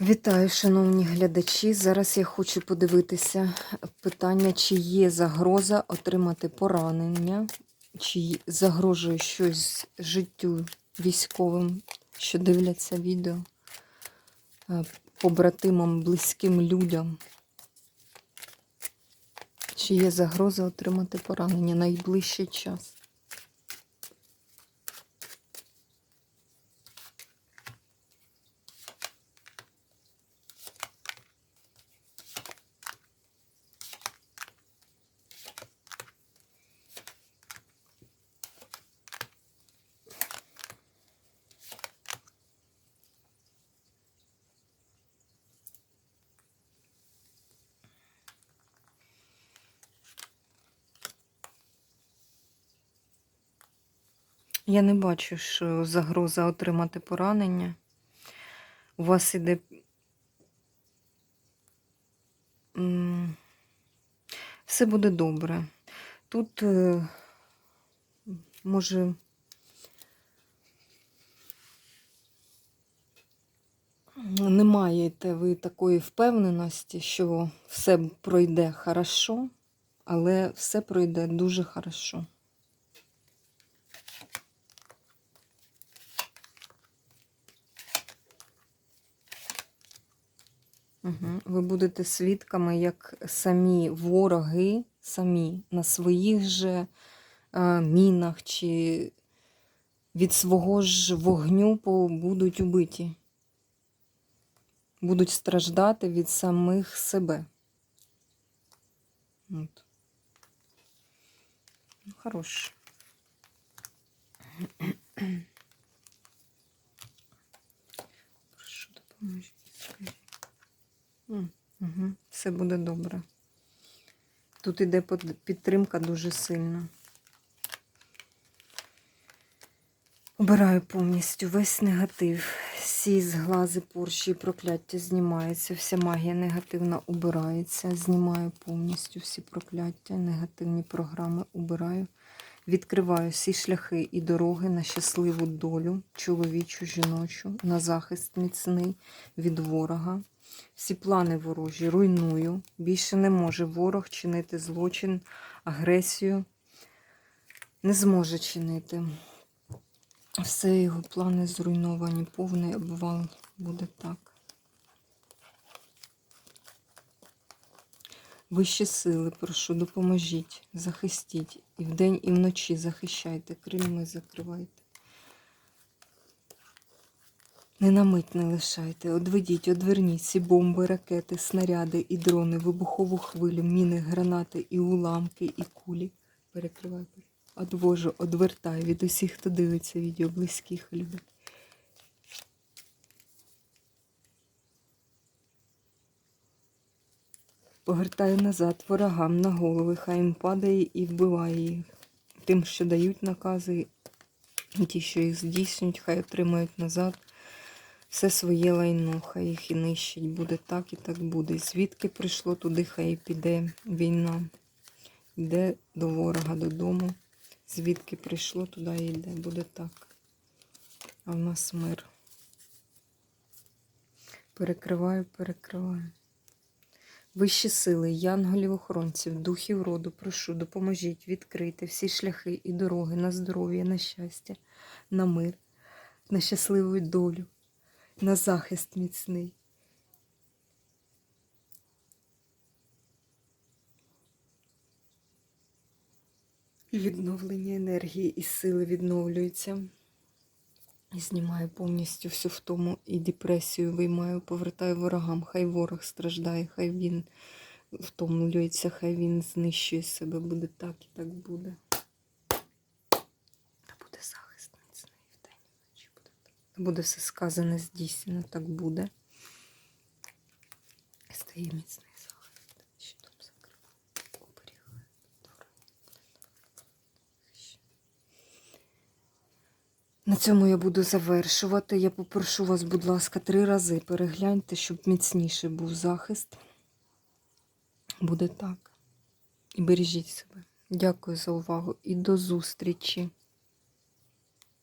Вітаю, шановні глядачі. Зараз я хочу подивитися питання, чи є загроза отримати поранення, чи загрожує щось життю військовим, що дивляться відео, е, побратимам, близьким людям. Чи є загроза отримати поранення найближчий час? Я не бачу, що загроза отримати поранення. У вас іде. Все буде добре. Тут е, може. Не маєте ви такої впевненості, що все пройде хорошо, але все пройде дуже хорошо. Угу. Ви будете свідками, як самі вороги, самі на своїх же е, мінах чи від свого ж вогню будуть убиті. Будуть страждати від самих себе. От. Ну, хорош. Прошу допоможіть. скажіть. Угу. Все буде добре. Тут іде підтримка дуже сильна. Обираю повністю весь негатив. Всі зглази, порші і прокляття знімаються. Вся магія негативна убирається. Знімаю повністю всі прокляття, негативні програми убираю. Відкриваю всі шляхи і дороги на щасливу долю, чоловічу, жіночу, на захист міцний від ворога. Всі плани ворожі руйную. Більше не може ворог чинити злочин, агресію. Не зможе чинити. Все його плани зруйновані, повний обвал буде так. Вищі сили, прошу, допоможіть, захистіть. І вдень, і вночі захищайте, крильми закривайте. Не на мить не лишайте, одведіть, одверніть ці бомби, ракети, снаряди і дрони, вибухову хвилю, міни, гранати і уламки, і кулі. Перекривай. Одвожу, одвертаю від усіх, хто дивиться відео, близьких людей. Повертаю назад ворогам на голови, хай їм падає і вбиває їх. Тим, що дають накази, і ті, що їх здійснюють, хай отримають назад все своє лайно, хай їх і нищить. Буде так і так буде. Звідки прийшло, туди хай і піде війна. Йде до ворога додому. Звідки прийшло, туди і йде. Буде так. А в нас мир. Перекриваю, перекриваю. Вищі сили, янголів-охоронців, духів роду, прошу, допоможіть відкрити всі шляхи і дороги на здоров'я, на щастя, на мир, на щасливу долю, на захист міцний. І відновлення енергії і сили відновлюється. І знімаю повністю всю втому і депресію виймаю, повертаю ворогам. Хай ворог страждає, хай він втомлюється, хай він знищує себе. Буде так і так буде. Та буде захист міцний вдень і вночі буде все сказане, здійснено, так буде. Стає міцний захист. Щитом закриваю, оберігаю, творю. На цьому я буду завершувати. Я попрошу вас, будь ласка, три рази перегляньте, щоб міцніший був захист. Буде так. І бережіть себе. Дякую за увагу і до зустрічі!